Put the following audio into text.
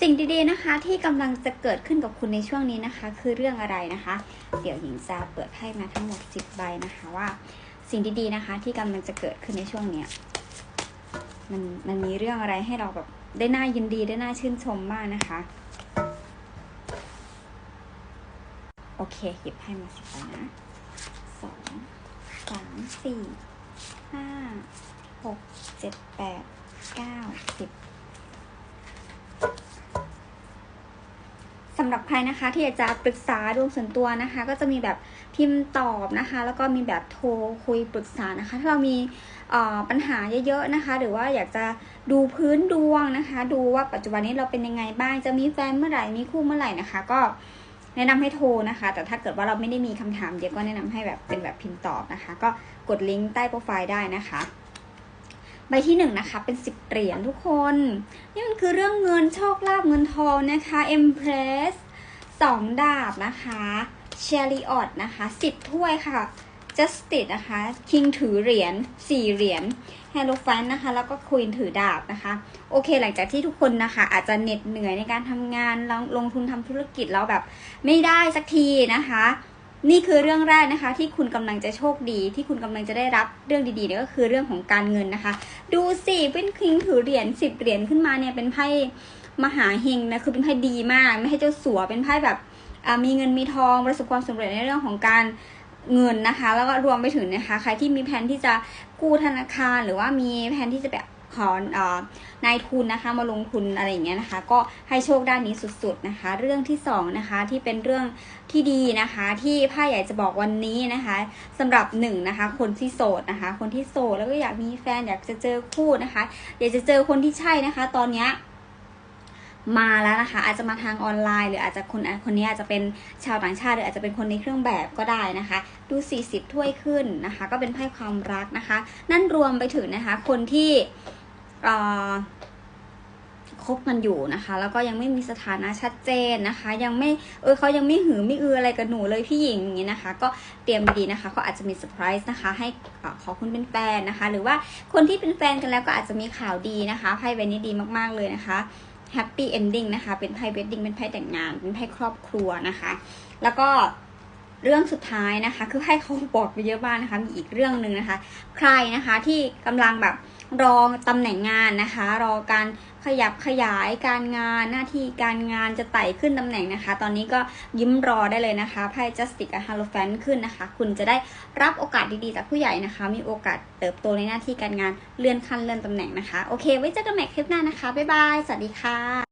สิ่งดีๆนะคะที่กำลังจะเกิดขึ้นกับคุณในช่วงนี้นะคะ คือเรื่องอะไรนะคะ เดี๋ยวหญิงจะเปิดไพ่มาทั้งหมด10ใบนะคะว่า สิ่งดีๆนะคะ ที่กำลังจะเกิดขึ้นในช่วงเนี้ยมันมันมีเรื่องอะไรให้เราแบบได้น่ายินดีได้น่าชื่นชมมากนะคะ โอเคหยิบไพ่มาสิบใบนะสองสามสี่ห้าหกเจ็ดแปดเก้าสิบ สำหรับใครนะคะที่อยากจะปรึกษาดวงส่วนตัวนะคะ ก็จะมีแบบพิมพ์ตอบนะคะ แล้วก็มีแบบโทรคุยปรึกษานะคะ ถ้าเรามีปัญหาเยอะๆนะคะ หรือว่าอยากจะดูพื้นดวงนะคะ ดูว่าปัจจุบันนี้เราเป็นยังไงบ้างจะมีแฟนเมื่อไหร่มีคู่เมื่อไหร่นะคะ ก็แนะนำให้โทรนะคะ แต่ถ้าเกิดว่าเราไม่ได้มีคำถามเดียวก็แนะนำให้แบบเป็นแบบพิมพ์ตอบนะคะ ก็กดลิงก์ใต้โปรไฟล์ได้นะคะ ใบที่หนึ่งนะคะเป็นสิบเหรียญทุกคน นี่มันคือเรื่องเงินโชคลาภเงินทองนะคะ Empress สองดาบนะคะ Chariot นะคะสิบถ้วยค่ะ Justice นะคะ King ถือเหรียญสี่เหรียญ h e r o p h a n t นะคะ แล้วก็ Queen ถือดาบนะคะ โอเค หลังจากที่ทุกคนนะคะ อาจจะเหน็ดเหนื่อยในการทำงานลงลงทุนทำธุรกิจแล้วแบบไม่ได้สักทีนะคะ นี่คือเรื่องแรกนะคะที่คุณกำลังจะโชคดี ที่คุณกำลังจะได้รับเรื่องดีๆเนี่ยก็คือเรื่องของการเงินนะคะ ดูสิเป็นคิงถือเหรียญสิบเหรียญขึ้นมาเนี่ยเป็นไพ่มหาเฮงนะคือเป็นไพ่ดีมากไม่ให้เจ้าสัวเป็นไพ่แบบมีเงินมีทองประสบความสำเร็จในเรื่องของการเงินนะคะ แล้วก็รวมไปถึงนะคะ ใครที่มีแผนที่จะกู้ธนาคารหรือว่ามีแผนที่จะแบบ ขอนเอ่อนายทุนนะคะมาลงทุนอะไรอย่างเงี้ยนะคะ ก็ให้โชคด้านนี้สุดๆนะคะ เรื่องที่สองนะคะที่เป็นเรื่องที่ดีนะคะ ที่ไพ่ใหญ่จะบอกวันนี้นะคะสำหรับหนึ่งนะคะ คนที่โสดนะคะ คนที่โสดแล้วก็อยากมีแฟนอยากจะเจอคู่นะคะ อยากจะเจอคนที่ใช่นะคะ ตอนเนี้ยมาแล้วนะคะ อาจจะมาทางออนไลน์ หรืออาจจะคนคนนี้อาจจะเป็นชาวต่างชาติ หรืออาจจะเป็นคนในเครื่องแบบก็ได้นะคะ ดู 40 ถ้วยขึ้นนะคะ ก็เป็นไพ่ความรักนะคะ นั่นรวมไปถึงนะคะ คนที่ คบกันอยู่นะคะ แล้วก็ยังไม่มีสถานะชัดเจนนะคะ ยังไม่เออเขายังไม่หือไม่อืออะไรกับหนูเลยพี่หญิงอย่างนี้นะคะ ก็เตรียมดีๆนะคะเขาอาจจะมีเซอร์ไพรส์นะคะ ให้ขอคุณเป็นแฟนนะคะ หรือว่าคนที่เป็นแฟนกันแล้วก็อาจจะมีข่าวดีนะคะไพ่ใบนี้ดีมากๆเลยนะคะแฮปปี้เอนดิ้งนะคะ เป็นไพ่เวดดิ้งเป็นไพ่แต่งงาน เป็นไพ่ครอบครัวนะคะ แล้วก็เรื่องสุดท้ายนะคะ คือไพ่เขาบอกไปเยอะมากนะคะ มีอีกเรื่องหนึ่งนะคะ ใครนะคะที่กำลังแบบ รอตำแหน่งงานนะคะ รอการขยับขยายการงานหน้าที่การงานจะไต่ขึ้นตำแหน่งนะคะ ตอนนี้ก็ยิ้มรอได้เลยนะคะไพ่จัสติกกับฮาโลแฟนขึ้นนะคะ คุณจะได้รับโอกาสดีๆจากผู้ใหญ่นะคะ มีโอกาสเติบโตในหน้าที่การงานเลื่อนขั้นเลื่อนตำแหน่งนะคะ โอเค ไว้เจอกันใหม่คลิปหน้านะคะ บ๊ายบาย สวัสดีค่ะ